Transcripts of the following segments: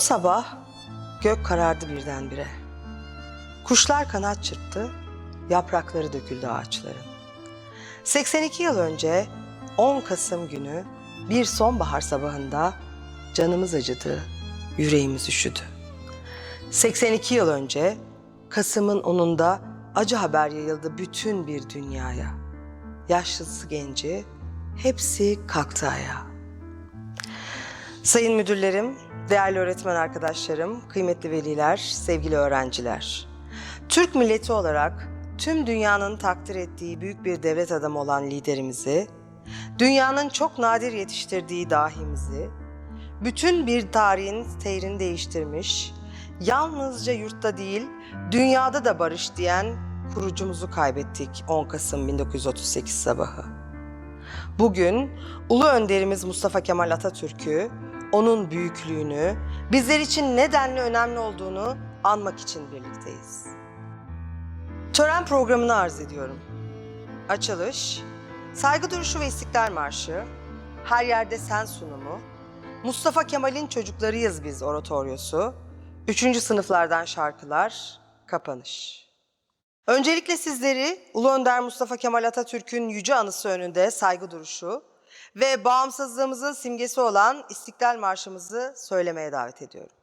sabah gök karardı birdenbire. Kuşlar kanat çırptı, yaprakları döküldü ağaçların. 82 yıl önce 10 Kasım günü bir sonbahar sabahında canımız acıdı, yüreğimiz üşüdü. 82 yıl önce Kasım'ın onunda acı haber yayıldı bütün bir dünyaya. Yaşlısı genci hepsi kalktı ayağa. Sayın müdürlerim, değerli öğretmen arkadaşlarım, kıymetli veliler, sevgili öğrenciler. Türk milleti olarak tüm dünyanın takdir ettiği büyük bir devlet adamı olan liderimizi, dünyanın çok nadir yetiştirdiği dahimizi, bütün bir tarihin seyrini değiştirmiş, yalnızca yurtta değil, dünyada da barış diyen kurucumuzu kaybettik 10 Kasım 1938 sabahı. Bugün ulu önderimiz Mustafa Kemal Atatürk'ü, onun büyüklüğünü, bizler için nedenli önemli olduğunu anmak için birlikteyiz. Tören programını arz ediyorum. Açılış, saygı duruşu ve istiklal marşı, her yerde sen sunumu, Mustafa Kemal'in çocuklarıyız biz oratoryosu, üçüncü sınıflardan şarkılar, kapanış. Öncelikle sizleri Ulu Önder Mustafa Kemal Atatürk'ün yüce anısı önünde saygı duruşu ve bağımsızlığımızın simgesi olan İstiklal Marşımızı söylemeye davet ediyorum.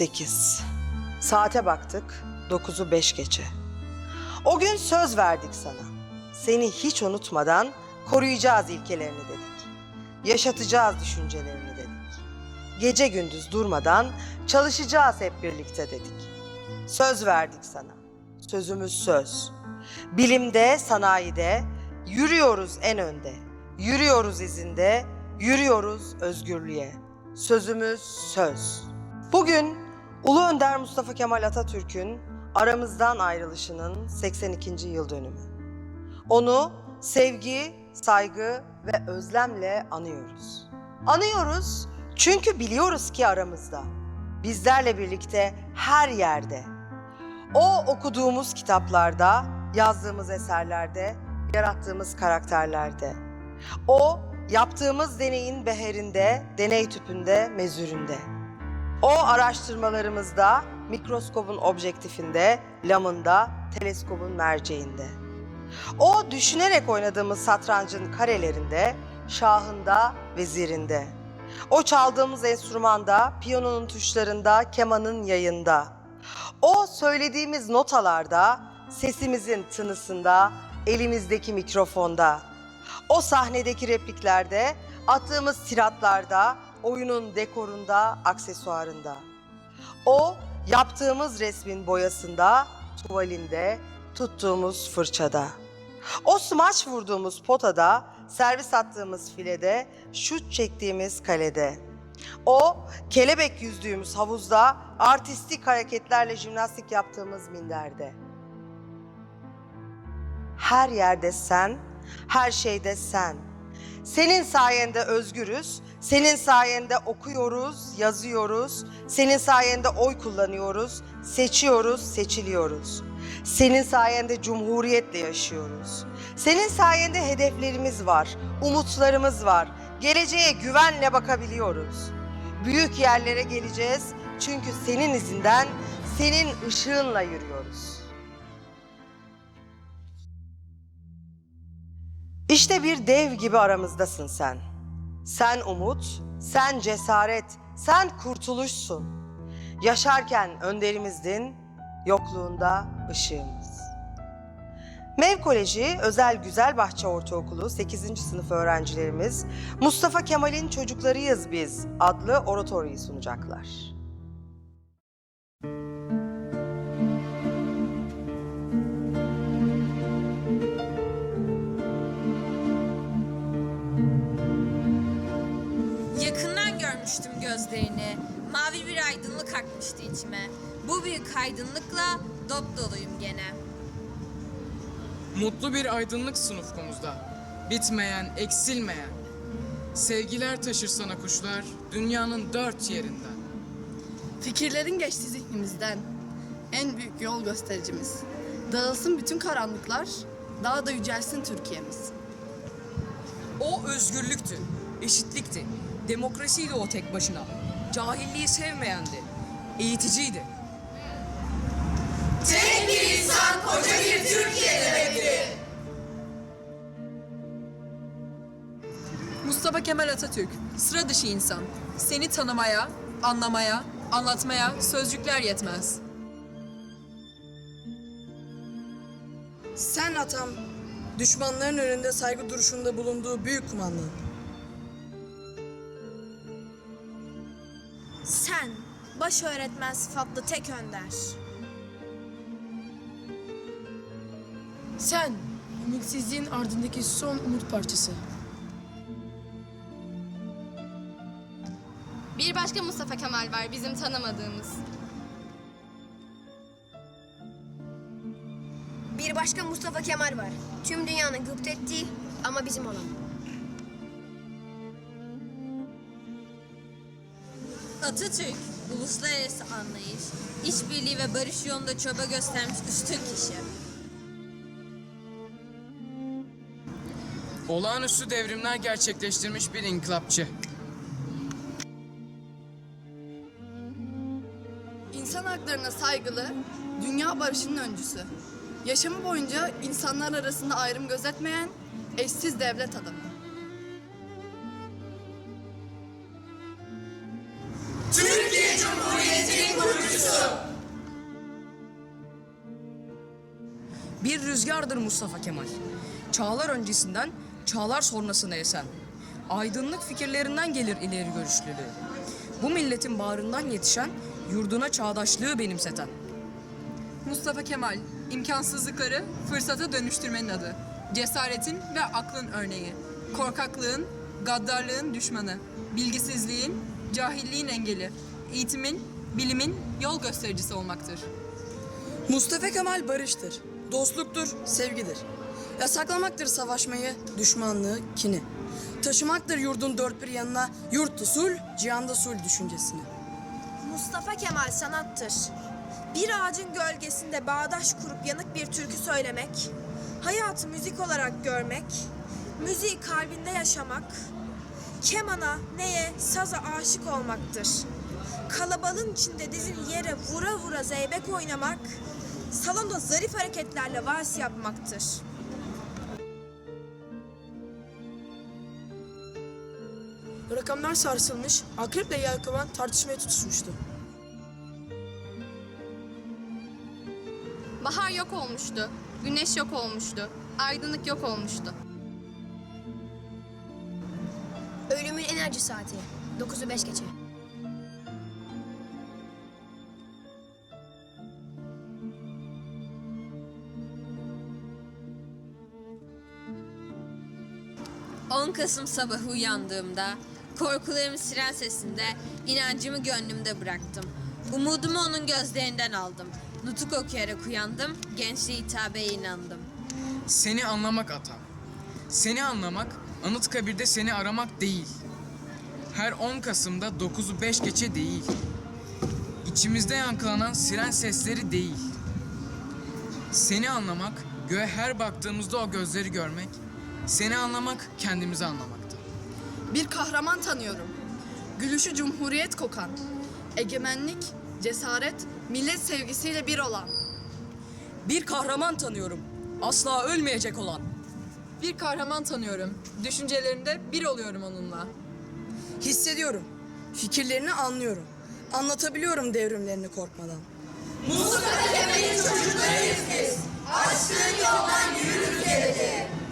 1938. Saate baktık, 9'u 5 gece. O gün söz verdik sana. Seni hiç unutmadan koruyacağız ilkelerini dedik. Yaşatacağız düşüncelerini dedik. Gece gündüz durmadan çalışacağız hep birlikte dedik. Söz verdik sana. Sözümüz söz. Bilimde, sanayide, yürüyoruz en önde. Yürüyoruz izinde, yürüyoruz özgürlüğe. Sözümüz söz. Bugün Ulu Önder Mustafa Kemal Atatürk'ün aramızdan ayrılışının 82. yıl dönümü. Onu sevgi, saygı ve özlemle anıyoruz. Anıyoruz çünkü biliyoruz ki aramızda. Bizlerle birlikte her yerde. O okuduğumuz kitaplarda, yazdığımız eserlerde, yarattığımız karakterlerde. O yaptığımız deneyin beherinde, deney tüpünde, mezüründe. O araştırmalarımızda, mikroskobun objektifinde, lamında, teleskobun merceğinde. O düşünerek oynadığımız satrancın karelerinde, şahında, vezirinde. O çaldığımız enstrümanda, piyanonun tuşlarında, kemanın yayında. O söylediğimiz notalarda, sesimizin tınısında, elimizdeki mikrofonda. O sahnedeki repliklerde, attığımız tiratlarda, oyunun dekorunda, aksesuarında. O yaptığımız resmin boyasında, tuvalinde, tuttuğumuz fırçada. O smaç vurduğumuz potada, servis attığımız filede, şut çektiğimiz kalede. O kelebek yüzdüğümüz havuzda, artistik hareketlerle jimnastik yaptığımız minderde. Her yerde sen, her şeyde sen. Senin sayende özgürüz, senin sayende okuyoruz, yazıyoruz, senin sayende oy kullanıyoruz, seçiyoruz, seçiliyoruz. Senin sayende cumhuriyetle yaşıyoruz. Senin sayende hedeflerimiz var, umutlarımız var. Geleceğe güvenle bakabiliyoruz. Büyük yerlere geleceğiz çünkü senin izinden, senin ışığınla yürüyoruz. İşte bir dev gibi aramızdasın sen. Sen umut, sen cesaret, sen kurtuluşsun. Yaşarken önderimizdin, yokluğunda ışığımız. Mev Koleji Özel Güzelbahçe Ortaokulu 8. sınıf öğrencilerimiz Mustafa Kemal'in Çocuklarıyız Biz adlı oratoryoyu sunacaklar. Görmüştüm gözlerini. Mavi bir aydınlık akmıştı içime. Bu büyük aydınlıkla dop doluyum gene. Mutlu bir aydınlık sınıfımızda. Bitmeyen, eksilmeyen. Sevgiler taşır sana kuşlar dünyanın dört yerinden. Fikirlerin geçti zihnimizden. En büyük yol göstericimiz. Dağılsın bütün karanlıklar, daha da yücelsin Türkiye'miz. O özgürlüktü, eşitlikti, demokrasiydi o tek başına. Cahilliği sevmeyendi, eğiticiydi. Mustafa Kemal Atatürk, sıra dışı insan. Seni tanımaya, anlamaya, anlatmaya sözcükler yetmez. Sen atam, düşmanların önünde saygı duruşunda bulunduğu büyük kumandan. Baş öğretmen sıfatlı tek önder. Sen, ümitsizliğin ardındaki son umut parçası. Bir başka Mustafa Kemal var bizim tanımadığımız. Bir başka Mustafa Kemal var. Tüm dünyanın gıptettiği ama bizim olan. Atatürk, uluslararası anlayış, işbirliği ve barış yolunda çaba göstermiş üstün kişi. Olağanüstü devrimler gerçekleştirmiş bir inkılapçı. İnsan haklarına saygılı, dünya barışının öncüsü. Yaşamı boyunca insanlar arasında ayrım gözetmeyen eşsiz devlet adamı. Bir rüzgardır Mustafa Kemal. Çağlar öncesinden, çağlar sonrasına esen. Aydınlık fikirlerinden gelir ileri görüşlülüğü. Bu milletin bağrından yetişen, yurduna çağdaşlığı benimseten. Mustafa Kemal, imkansızlıkları fırsata dönüştürmenin adı. cesaretin ve aklın örneği. Korkaklığın, gaddarlığın düşmanı. Bilgisizliğin, cahilliğin engeli. Eğitimin, bilimin yol göstericisi olmaktır. Mustafa Kemal barıştır, dostluktur, sevgidir. Yasaklamaktır savaşmayı, düşmanlığı, kini. Taşımaktır yurdun dört bir yanına, yurtta sul, cihanda sul düşüncesini. Mustafa Kemal sanattır. Bir ağacın gölgesinde bağdaş kurup yanık bir türkü söylemek, hayatı müzik olarak görmek, müziği kalbinde yaşamak, kemana, neye, saza aşık olmaktır. Kalabalığın içinde dizini yere vura vura zeybek oynamak, salonda zarif hareketlerle vals yapmaktır. Rakamlar sarsılmış, akreple yelkovan tartışmaya tutuşmuştu. Bahar yok olmuştu. Güneş yok olmuştu. Aydınlık yok olmuştu. Ölümün enerji saati. 9'u 5 geçe. ...10 Kasım sabahı uyandığımda... ...korkularımı siren sesinde... ...inancımı gönlümde bıraktım. Umudumu onun gözlerinden aldım. Nutuk okuyarak uyandım... ...gençliğe hitabeye inandım. Seni anlamak atam. Seni anlamak, Anıtkabir'de seni aramak değil. Her 10 Kasım'da 9'u 5 geçe değil. İçimizde yankılanan siren sesleri değil. Seni anlamak, göğe her baktığımızda o gözleri görmek. Seni anlamak, kendimizi anlamaktı. Bir kahraman tanıyorum. Gülüşü cumhuriyet kokan. Egemenlik, cesaret, millet sevgisiyle bir olan. Bir kahraman tanıyorum. Asla ölmeyecek olan. Bir kahraman tanıyorum. Düşüncelerinde bir oluyorum onunla. Hissediyorum, fikirlerini anlıyorum. Anlatabiliyorum devrimlerini korkmadan.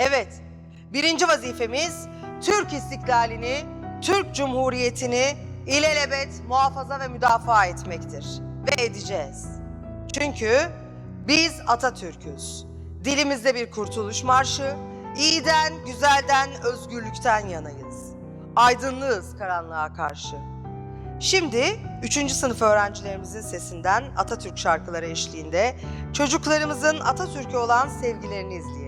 Evet, birinci vazifemiz Türk istiklalini, Türk Cumhuriyeti'ni ilelebet muhafaza ve müdafaa etmektir. Ve edeceğiz. Çünkü biz Atatürk'üz. Dilimizde bir kurtuluş marşı, iyiden, güzelden, özgürlükten yanayız. Aydınlığız karanlığa karşı. Şimdi 3. sınıf öğrencilerimizin sesinden Atatürk şarkıları eşliğinde çocuklarımızın Atatürk'e olan sevgilerini izleyelim.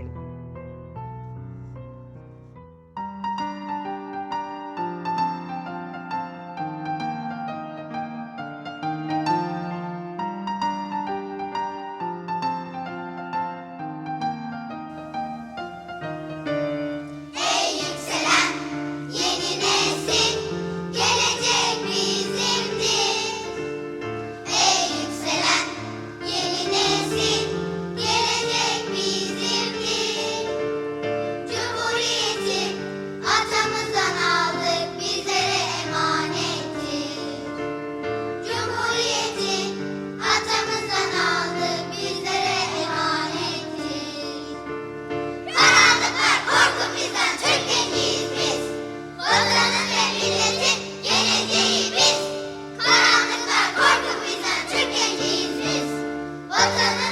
Thank you.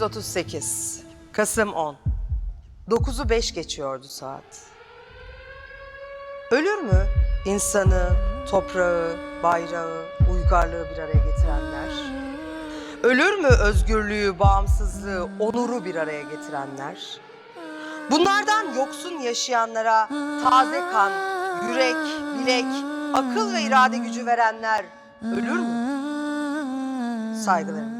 1938 Kasım 10 9'u 5 geçiyordu saat. Ölür mü insanı, toprağı, bayrağı, uygarlığı bir araya getirenler? Ölür mü özgürlüğü, bağımsızlığı, onuru bir araya getirenler? Bunlardan yoksun yaşayanlara taze kan, yürek, bilek, akıl ve irade gücü verenler ölür mü? Saygılarımızla.